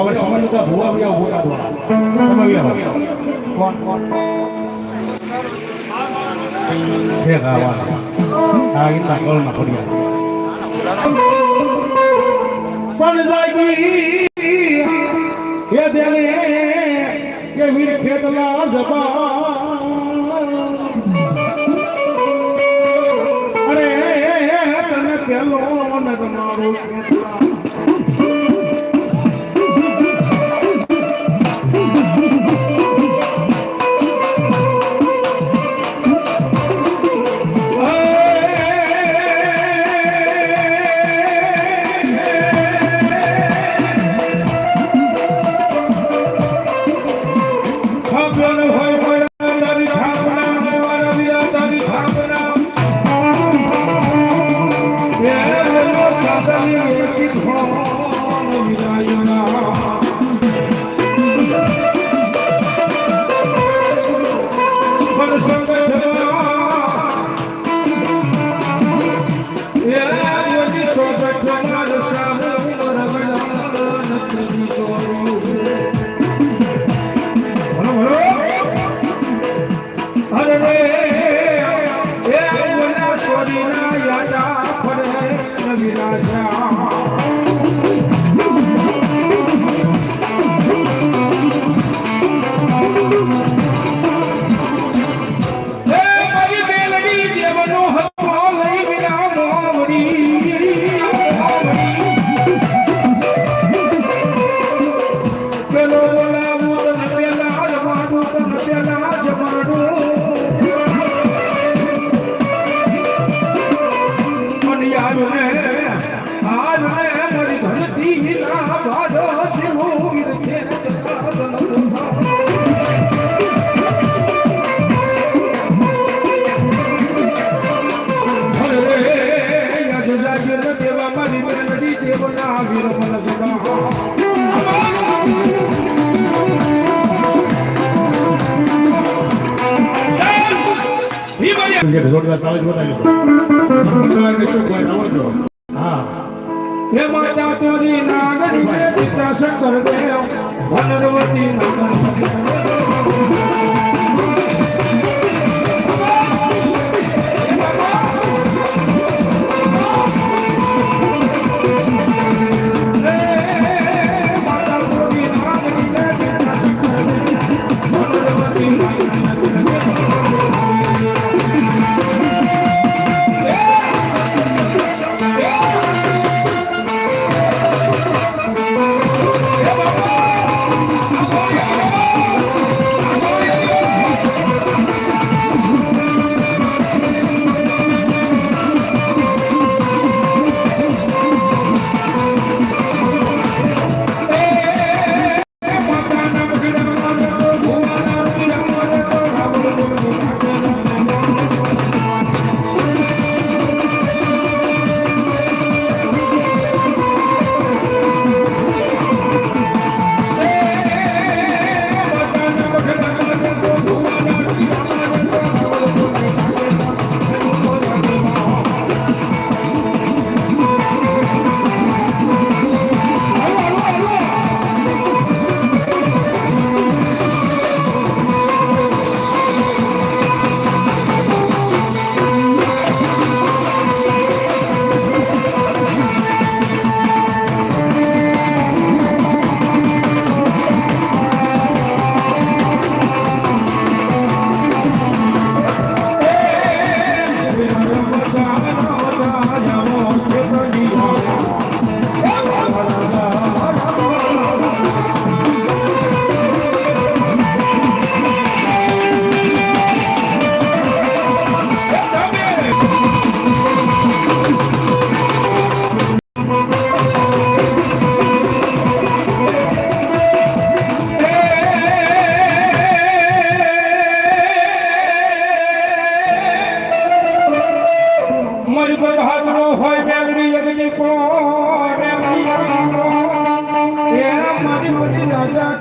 હવે સમજતા ભૂવા વ્યા ભૂવા દ્વારા તમે વ્યા કોણ કોણ? હે ગાવા આ ઇન્ના કોલના પડ્યા પણ જાગી એ દેને કે વીર ખેતલા જબા ગોળવા તાળી ગોળાવી શું કોઈ આવડજો હા. હે માતા તારી નાગરી પિતા શંકર દેવ નાગરી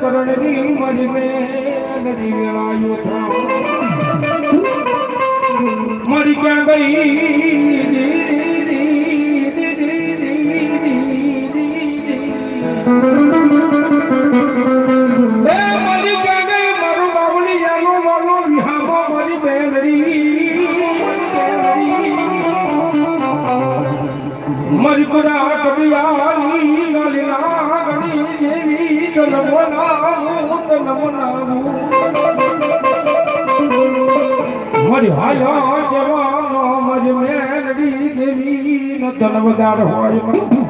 ચરણની મન મેલની વેળાયો થા મરી ક્યાં ગઈ? મરી હાલો જવાનો મરી મેલડી દેવી ન ધન વગાડ હોય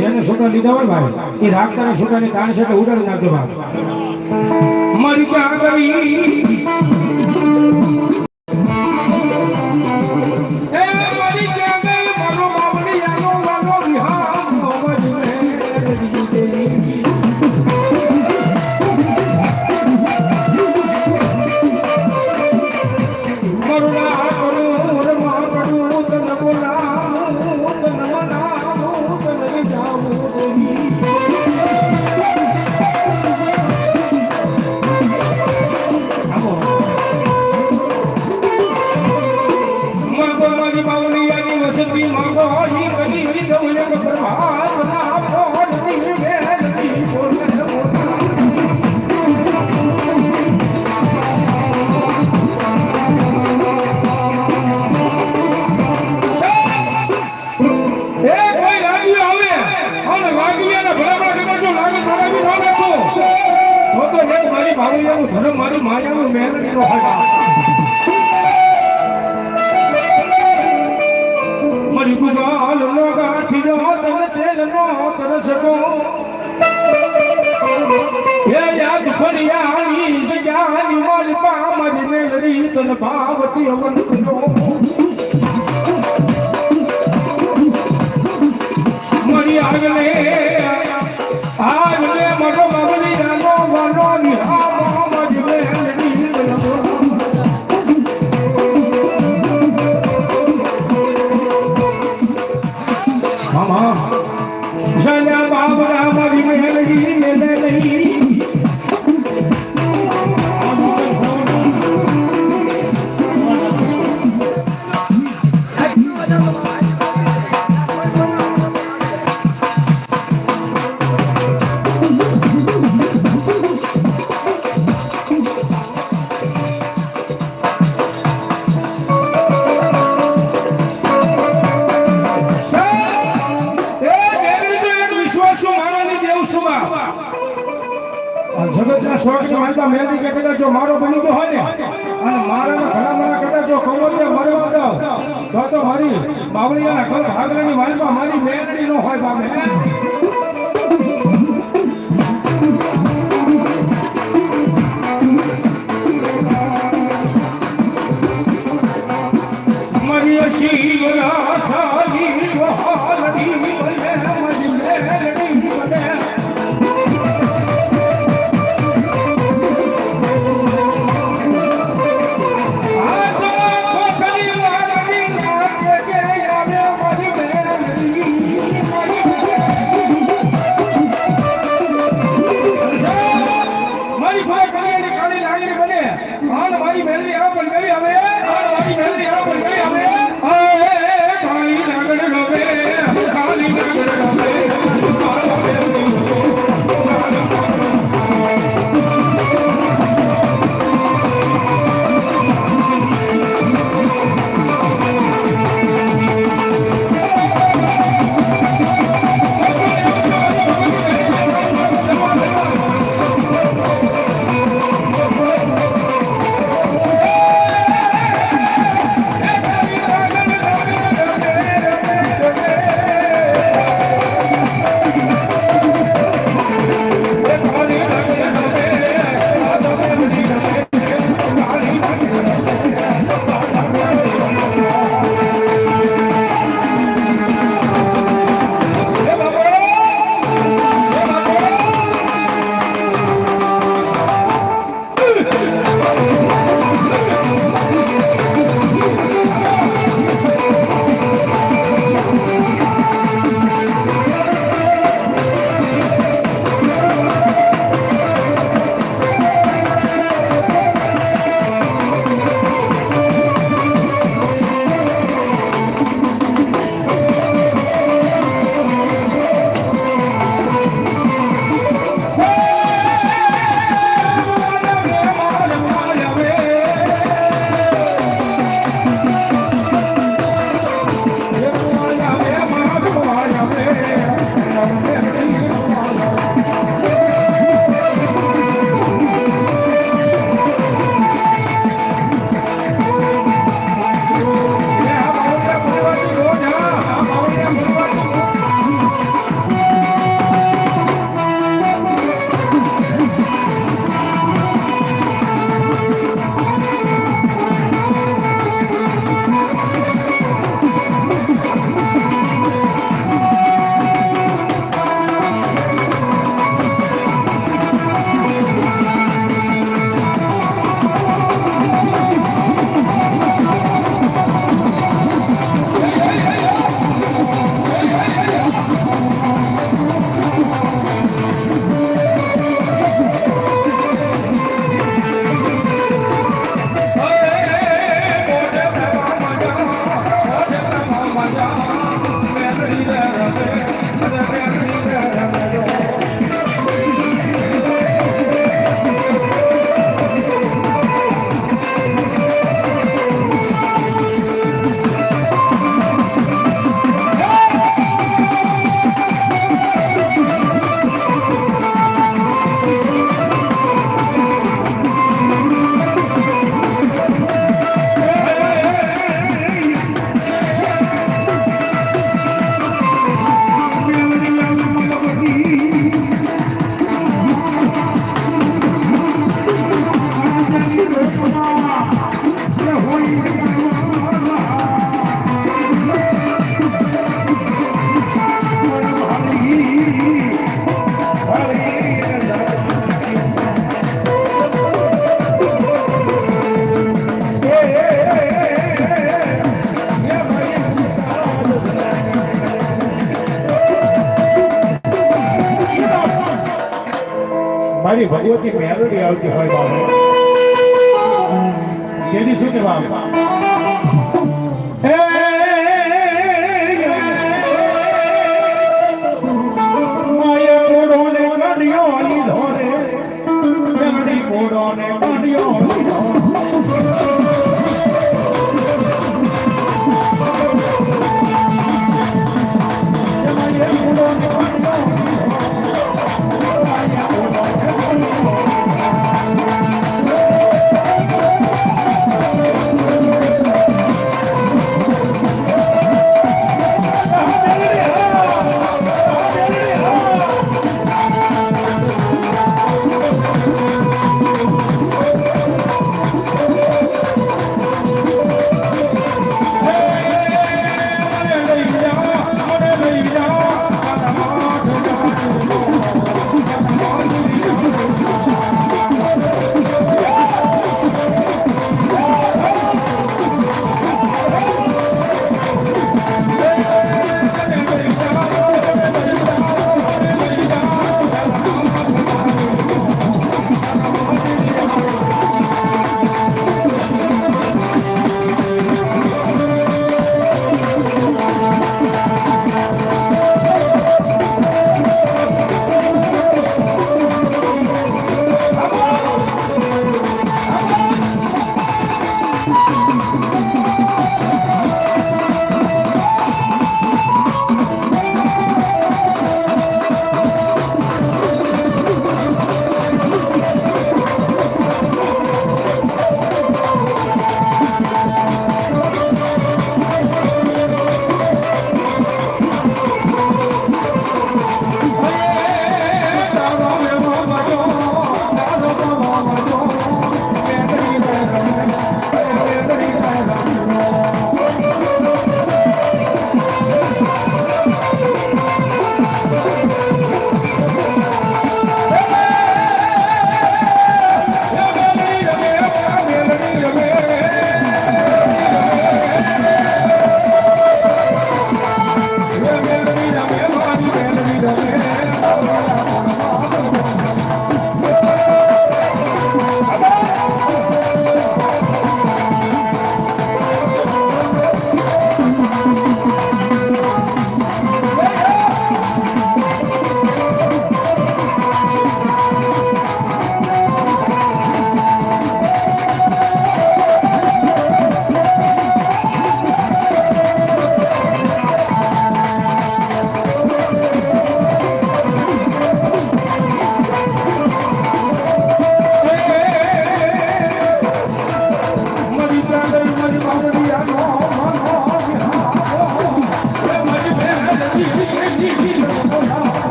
એને છોટા લીધા હોય ભાઈ એ રાખતા ને તાણ છે તો ઉડાડી નાખજો ભાઈ. હાથ ને હાથ ને મઢો અને સ્વર્ગની માનતા મેળવી કે જો મારો બની ગયો હોય ને, અને મારાના ઘણા મારા કદાચ જો કમોડને મરવા દઉં, તો તો મારી બાવળિયાના ઘર ભાગલાની માલમાં મારી મેળડી નો હોય બાબે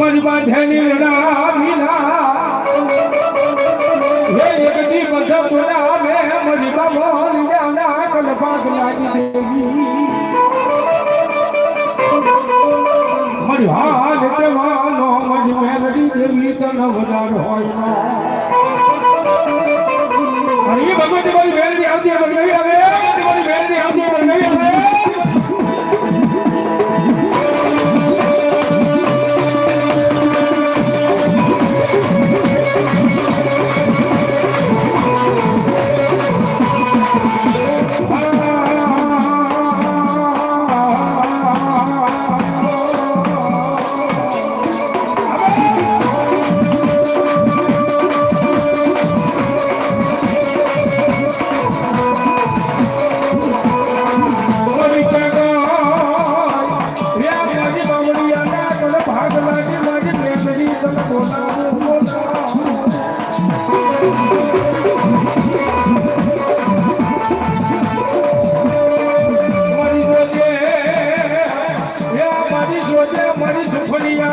मन बांधने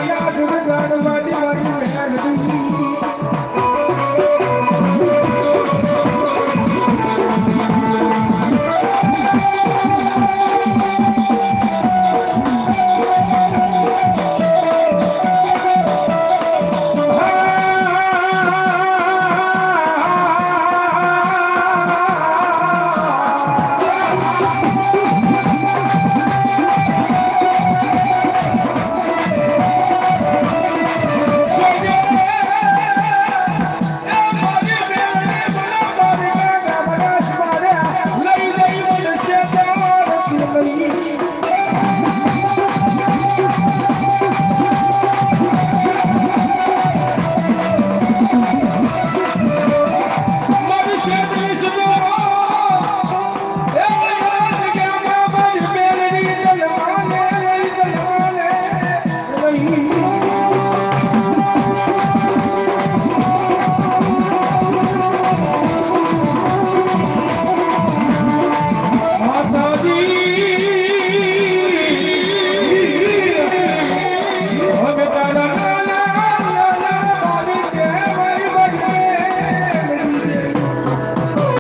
மடியாடு மடி